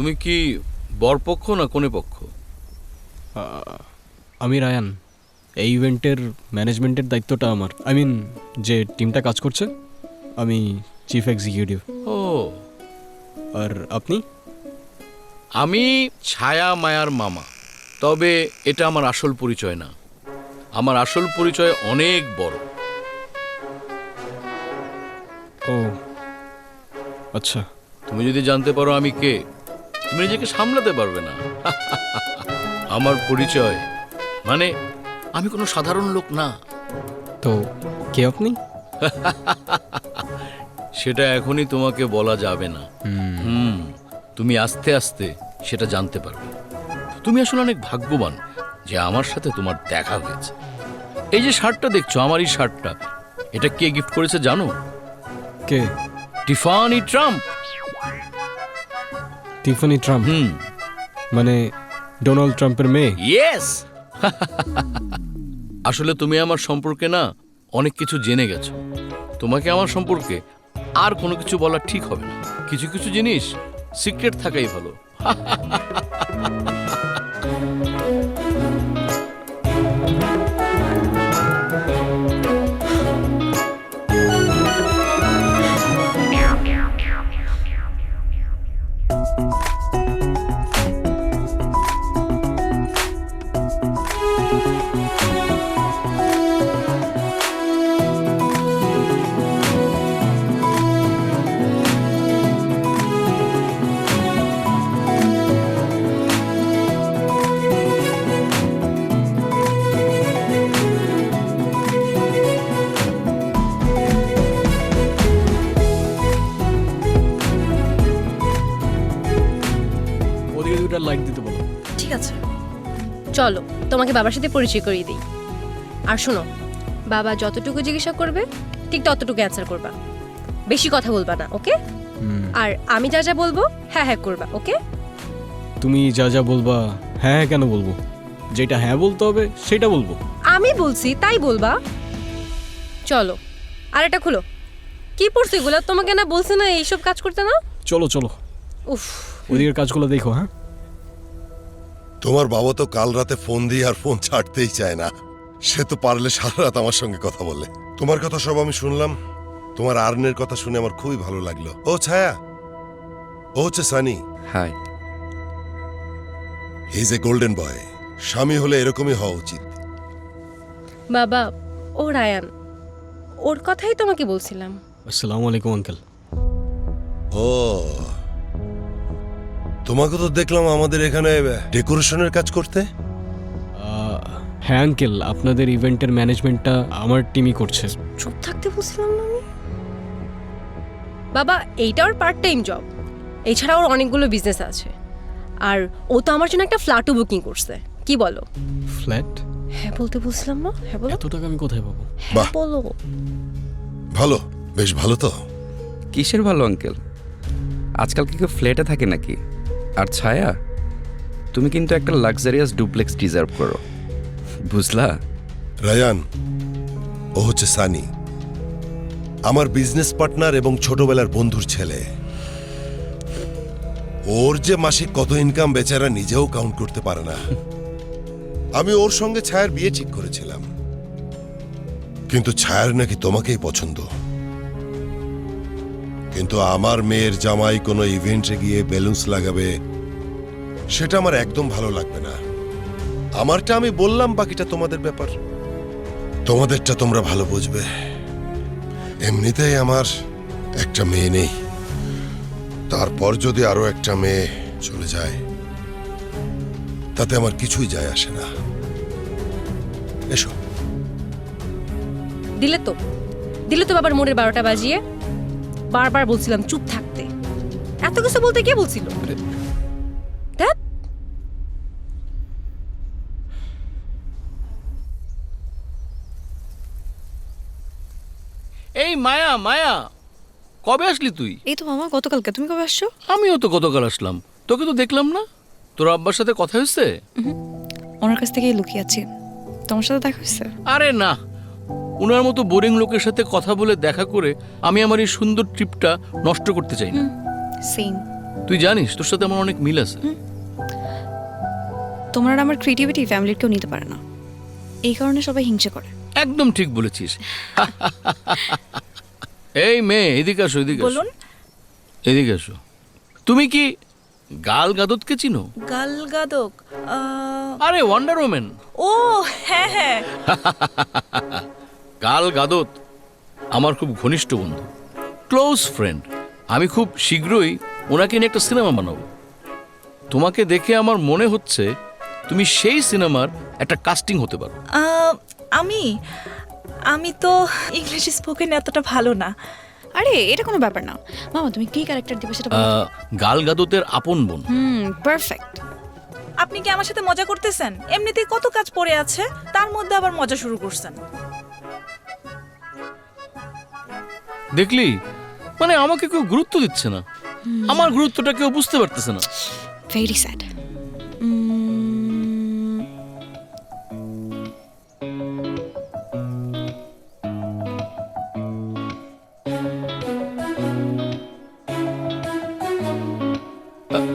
তুমি কি বরপক্ষ না কোনে পক্ষ আমি রায়ান। এই ইভেন্টের ম্যানেজমেন্টের দায়িত্বটা আমার। আই মিন যে টিমটা কাজ করছে আমি চিফ এক্সিকিউটিভ। ও। আর আপনি? আমি ছায়া মায়ার মামা। তবে এটা আমার আসল পরিচয় না। আমার আসল পরিচয় অনেক বড়। ও আচ্ছা। তুমি যদি জানতে পারো আমি কে তুমি নিজেকে সামলাতে পারবে না। আমার পরিচয়। মানে আমি কোনো সাধারণ লোক না। তো কে আপনি? সেটা এখনই তোমাকে বলা যাবে না। হুম। তুমি আস্তে আস্তে সেটা জানতে পারবে। তুমি আসলে অনেক ভাগ্যবান যে আমার সাথে তোমার দেখা হয়েছে। এই যে শার্টটা দেখছ আমার এই শার্টটা এটা কে গিফট করেছে জানো? কে? Tiffany Trump. টিফানি ট্রাম্প হুম মানে ডোনাল্ড ট্রাম্পের মেয়ে। ইয়েস আসলে তুমি আমার সম্পর্কে না অনেক কিছু জেনে গেছো। তোমাকে আমার সম্পর্কে আর কোনো কিছু বলা ঠিক হবে না। কিছু কিছু জিনিস সিক্রেট থাকাই ভালো। চলো তোমাকে বাবার সাথে পরিচয় করিয়ে দিই। আর শোনো বাবা যতটুকু জিজ্ঞাসা করবে ঠিক ততটুকু অ্যান্সার করবা। বেশি কথা বলবা না ওকে আর আমি যা যা বলব হ্যাঁ হ্যাঁ করবা ওকে তুমি যা যা বলবা হ্যাঁ হ্যাঁ কেন বলব? যেটা হ্যাঁ বলতে হবে সেটা বলব। আমি বলছি তাই বলবা। চলো আর এটা খুলো। কি পড়ছো এগুলো? তোমাকে না বলছে না এইসব কাজ করতে না? চলো চলো। উফ। ওদিকের কাজগুলো দেখো হ্যাঁ? তোমার বাবা তো কাল রাতে ফোন দিয়ে আর ফোন ছাড়তেই চায় না। সে তো পারলে সারা রাত আমার সঙ্গে কথা বলে। তোমার কথা সব আমি শুনলাম। তোমার আর্নের কথা শুনে আমার খুবই ভালো লাগল। ও ছায়া। ও হচ্ছে Sunny. Hi. He's a golden boy স্বামী হলে এরকমই হওয়া উচিত। বাবা ও রায়ান। ওর কথাই তোমাকে বলছিলাম। আসসালামু আলাইকুম আঙ্কেল। ও তোমাকে তো দেখলাম আমাদের এখানে ডেকোরেশনের কাজ করতে? হ্যাঁ আঙ্কেল আপনাদের ইভেন্টের ম্যানেজমেন্টটা আমার টিমই করছে। চুপ থাকতে বলছিলাম না আমি? বাবা এইটা ওর পার্ট টাইম জব এছাড়া ওর অনেকগুলো বিজনেস আছে। আর ও তো আমার জন্য একটা ফ্ল্যাটও বুকিং করছে। কি বলো? ফ্ল্যাট হ্যাঁ বলতে বলছিলাম না। হ্যাঁ বলো। এত টাকা আমি কোথায় পাবো? হ্যাঁ বাহ। বলো। ভালো বেশ ভালো তো। কিসের ভালো আঙ্কেল আজকাল কি কেউ ফ্ল্যাটে থাকে নাকি? আর ছায়া, তুমি কিন্তু একটা লাক্সারিয়াস ডুপ্লেক্স ডিজার্ভ করো। বুঝলা? রায়ান, ও হচ্ছে সানি। আমার বিজনেস পার্টনার এবং ছোটবেলার বন্ধুর ছেলে। ওর যে মাসিক কত ইনকাম বেচারা নিজেও কাউন্ট করতে পারে না। আমি ওর সঙ্গে ছায়ার বিয়ে ঠিক করেছিলাম। কিন্তু ছায়ার নাকি তোমাকেই পছন্দ। কিন্তু আমার মেয়ের জামাই কোনো ইভেন্টে গিয়ে বেলুন্স লাগাবে, সেটা আমার একদম ভালো লাগবে না। আমারটা আমি বললাম বাকিটা তোমাদের ব্যাপার। তোমাদেরটা তোমরা ভালো বুঝবে। এমনিতেই আমার একটা মেয়ে নেই। তারপর যদি আরও একটা মেয়ে চলে যায়, তাতে আমার কিছুই যায় আসে না। এসো। দিলে তো। দিলে তো বাবার মোড়ের বারোটা বাজিয়ে বারবার বলছিলাম চুপ থাকতে। এত কিছু বলতে কে বলছিল। এই মায়া মায়া কবে আসলি তুই? এই তো মামা গতকালকে। তুমি কবে আসছো? আমিও তো গতকাল আসলাম। তোকে তো দেখলাম না? তোর আব্বার সাথে কথা হয়েছে? ওনার কাছ থেকেই লুকিয়ে আছি। তোমার সাথে দেখা হয়েছে? আরে না ওনার মতো বোরিং লোকের সাথে কথা বলে দেখা করে আমি আমার এই সুন্দর ট্রিপটা নষ্ট করতে চাই না। সেম তুই জানিস তোর সাথে আমার অনেক মিল আছে। তোমার আর আমার ক্রিয়েটিভিটি ফ্যামিলির কেউ নিতে পারে না। এই কারণে সবাই হিংসে করে। একদম ঠিক বলেছিস। এই মেয়ে এদিকে আসো এদিকে বলুন। এদিকে আসো। তুমি কি গাল গাদতকে চিনো? গাল গাদক আরে ওয়ান্ডার ওমেন ও হ্যাঁ হ্যাঁ। গাল গাদত আমার খুব ঘনিষ্ঠ বন্ধু ক্লোজ ফ্রেন্ড। আমি খুব শীঘ্রই ওনাকে নিয়ে একটা সিনেমা বানাবো। তোমাকে দেখে আমার মনে হচ্ছে তুমি সেই সিনেমার একটা কাস্টিং হতে পারো। আমি আমি তো ইংলিশ স্পোকেন এতটা ভালো না। আরে এটা কোনো ব্যাপার না। মামা তুমি কি ক্যারেক্টার দিবে সেটা গাল গাদতের আপন বোন। হুম পারফেক্ট আপনি কি আমার সাথে মজা করতেছেন? এমনিতেই কত কাজ পড়ে আছে তার মধ্যে আবার মজা শুরু করছেন। দেখলি? মানে আমাকে কেউ গুরুত্ব দিচ্ছে না। আমার গুরুত্বটা কেউ বুঝতে পারতেছে না। ভেরি স্যাড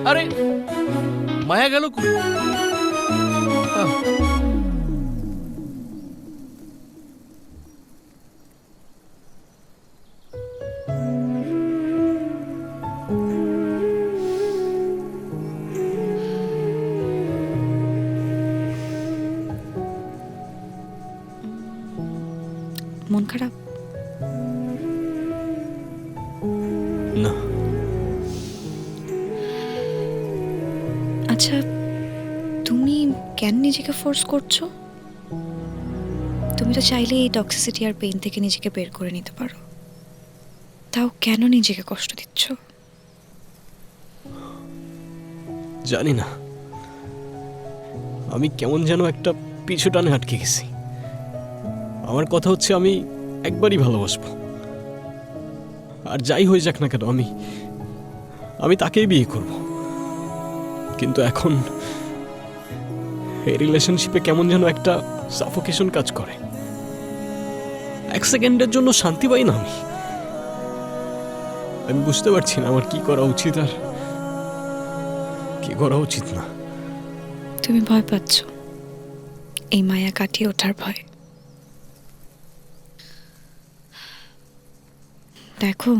আরে মায়া গেল কই? মন খারাপ? না। আচ্ছা তুমি কেন নিজেকে ফোর্স করছ? তুমি তো চাইলে এই টক্সিসিটি আর পেইন থেকে নিজেকে বের করে নিতে পারো। তাও কেন নিজেকে কষ্ট দিচ্ছ? জানি না। আমি কেমন যেন একটা পিছু টানে আটকে গেছি। আমার কথা হচ্ছে আমি একবারই ভালোবাসবো। আর যাই হয়ে যাক না কেন, আমি আমি তাকেই বিয়ে করব। কিন্তু এখন এই রিলেশনশিপে কেমন যেন একটা সাফোকেশন কাজ করে। এক সেকেন্ডের জন্য শান্তি পাই না আমি। আমি বুঝতে পারছি না আমার কি করা উচিত আর কি করা উচিত না। তুমি ভয় পাচ্ছ। এই মায়া কাটিয়ে ওঠার ভয়। দেখো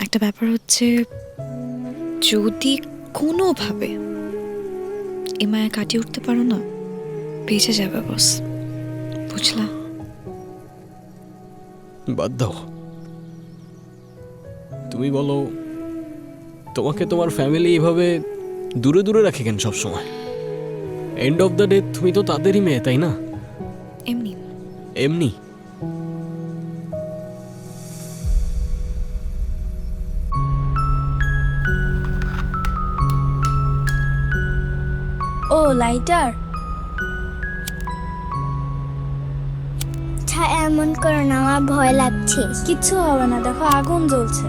একটা ব্যাপার হচ্ছে যদি কোনোভাবে এই মায়া কাটিয়ে উঠতে পারো না বেঁচে যাবে বস। বুঝলা? বাদ দাও। তুমি বলো তোমাকে তোমার ফ্যামিলি এভাবে দূরে দূরে রাখে কেন সবসময়? এন্ড অফ দ্য ডে তুমি তো তাদেরই মেয়ে তাই না? এমনি। এমনি? ও, লাইটার। ছা, এমন করো না, আমার ভয় লাগছে। কিচ্ছু হবে না, দেখো আগুন জ্বলছে।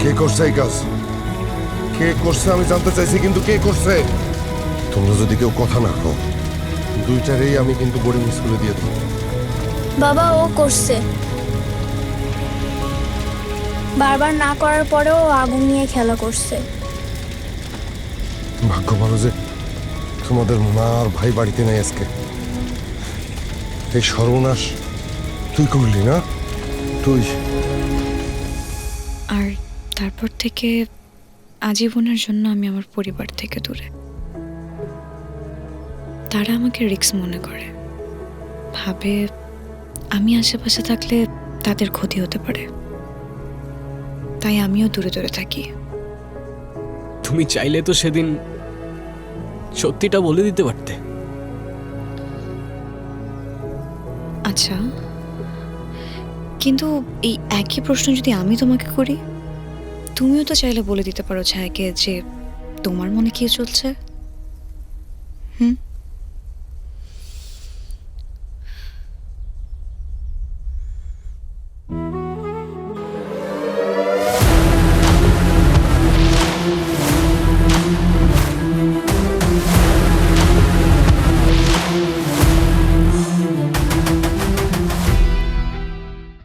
কে করছে এই কাজ? কে করছে আমি জানতে চাইছি, কিন্তু কে করছে? তোমরা যদি কেউ কথা না কও দুইটারেই আমি কিন্তু বোর্ডিং স্কুলে দিয়ে দেবো বাবা ও করছে। বারবার না করার পরেও ও আগুন নিয়ে খেলা করছে। ভাগ্য ভালো যে তোমাদের মা আর ভাই বাড়িতে নেই আজকে। এই সর্বনাশ তুই করলি না? তুই। আর তারপর থেকে আজীবনের জন্য আমি আমার পরিবার থেকে দূরে। তারা আমাকে রিক্স মনে করে। ভাবে আমি আশেপাশে থাকলে তাদের ক্ষতি হতে পারে। তাই আমিও দূরে দূরে থাকি। তুমি চাইলে তো সেদিন সত্যিটা বলে দিতে পারতে। আচ্ছা। কিন্তু এই একই প্রশ্ন যদি আমি তোমাকে করি তুমিও তো চাইলে বলে দিতে পারো ছায়াকে যে তোমার মনে কি চলছে? হুম?